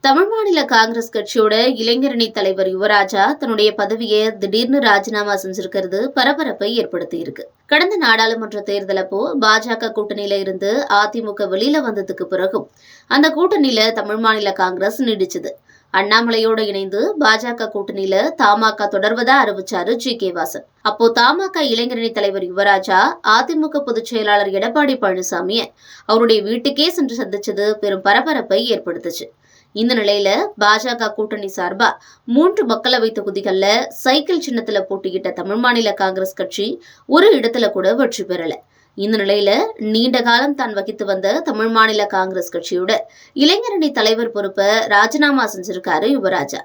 தமிழ் மாநில காங்கிரஸ் கட்சியோட இளைஞரணி தலைவர் யுவராஜா தன்னுடைய பதவியை திடீர்னு ராஜினாமா செஞ்சிருக்கிறது பரபரப்பை ஏற்படுத்தி இருக்கு கடந்த நாடாளுமன்ற தேர்தல் அப்போ பாஜக கூட்டணியில இருந்து அதிமுக வெளியில வந்ததுக்கு பிறகும் அந்த கூட்டணியில தமிழ் மாநில காங்கிரஸ் நீடிச்சது. அண்ணாமலையோட இணைந்து பாஜக கூட்டணியில தமாக தொடர்வதா அறிவிச்சாரு ஜி கே வாசன். அப்போ தமாக இளைஞரணி தலைவர் யுவராஜா அதிமுக பொதுச் செயலாளர் எடப்பாடி பழனிசாமியை அவருடைய வீட்டுக்கே சென்று சந்திச்சது பெரும் பரபரப்பை ஏற்படுத்துச்சு. இந்த நிலையில பாஜக கூட்டணி சார்பா மூன்று மக்களவை தொகுதிகளில் சைக்கிள் சின்னத்துல போட்டியிட்ட தமிழ் மாநில காங்கிரஸ் கட்சி ஒரு இடத்துல கூட வெற்றி பெறல. இந்த நிலையில நீண்ட காலம் தான் வகித்து வந்த தமிழ் மாநில காங்கிரஸ் கட்சியோட இளைஞரணி தலைவர் பொறுப்பை ராஜினாமா செஞ்சிருக்காரு யுவராஜா.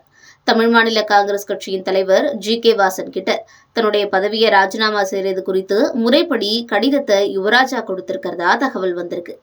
தமிழ் மாநில காங்கிரஸ் கட்சியின் தலைவர் ஜி கே வாசன் கிட்ட தன்னுடைய பதவியை ராஜினாமா செய்யறது குறித்து முறைப்படி கடிதத்தை யுவராஜா கொடுத்திருக்கிறதா தகவல் வந்திருக்கு.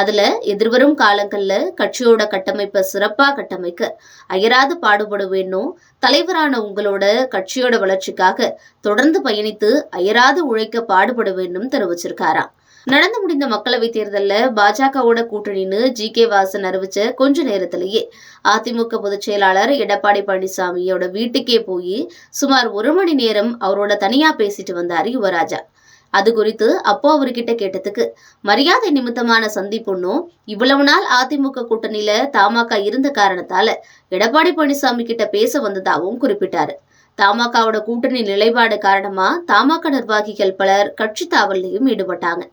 அதுல எதிர்வரும் காலங்கள்ல கட்சியோட கட்டமைப்பை சிறப்பா கட்டமைக்க அயராது பாடுபட வேணும் தலைவரான உங்களோட கட்சியோட வளர்ச்சிக்காக தொடர்ந்து பயணித்து அயராது உழைக்க பாடுபட வேண்டும் தெரிவிச்சிருக்காராம். நடந்து முடிந்த மக்களவை தேர்தலில் பாஜகவோட கூட்டணின்னு ஜி கே வாசன் அறிவிச்ச கொஞ்ச நேரத்திலேயே அதிமுக பொதுச் செயலாளர் எடப்பாடி பழனிசாமியோட வீட்டுக்கே போய் சுமார் ஒரு மணி நேரம் அவரோட தனியா பேசிட்டு வந்தார் யுவராஜா. அது குறித்து அப்போ அவர்கிட்ட கேட்டதுக்கு மரியாதை நிமித்தமான சந்திப்புன்னும் இவ்வளவு நாள் அதிமுக கூட்டணியில தமாக இருந்த காரணத்தால எடப்பாடி பழனிசாமி கிட்ட பேச வந்ததாகவும் குறிப்பிட்டாரு. தமாகவோட கூட்டணி நிலைப்பாடு காரணமா தமாக நிர்வாகிகள் பலர் கட்சி தாவல்லையும் ஈடுபட்டாங்க.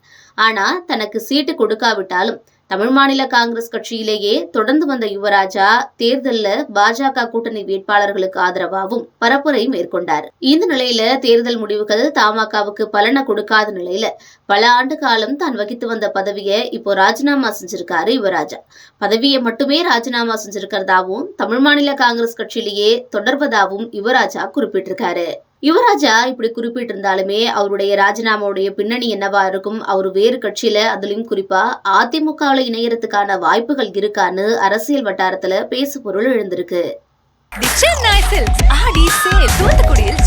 ஆனா தனக்கு சீட்டு கொடுக்காவிட்டாலும் தமிழ் மாநில காங்கிரஸ் கட்சியிலேயே தொடர்ந்து வந்த யுவராஜா தேர்தலில் பாஜக கூட்டணி வேட்பாளர்களுக்கு ஆதரவாகவும் பரப்புரை மேற்கொண்டார். இந்த நிலையில தேர்தல் முடிவுகள் தமாகவுக்கு பலனை கொடுக்காத நிலையில பல ஆண்டு காலம் தான் வகித்து வந்த பதவியை இப்போ ராஜினாமா செஞ்சிருக்காரு யுவராஜா. பதவியை மட்டுமே ராஜினாமா செஞ்சிருக்கிறதாவும் தமிழ் மாநில காங்கிரஸ் கட்சியிலேயே தொடர்வதாகவும் யுவராஜா குறிப்பிட்டிருக்காரு. யுவராஜா இப்படி குறிப்பிட்டிருந்தாலுமே அவருடைய ராஜினாமாவுடைய பின்னணி என்னவா இருக்கும்? அவர் வேறு கட்சியில அதுலயும் குறிப்பா அதிமுகவில் இணையறதுக்கான வாய்ப்புகள் இருக்கான்னு அரசியல் வட்டாரத்துல பேசு பொருள் எழுந்திருக்கு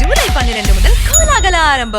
ஜூலை பன்னிரண்டு முதல் கோலாகல ஆரம்பம்.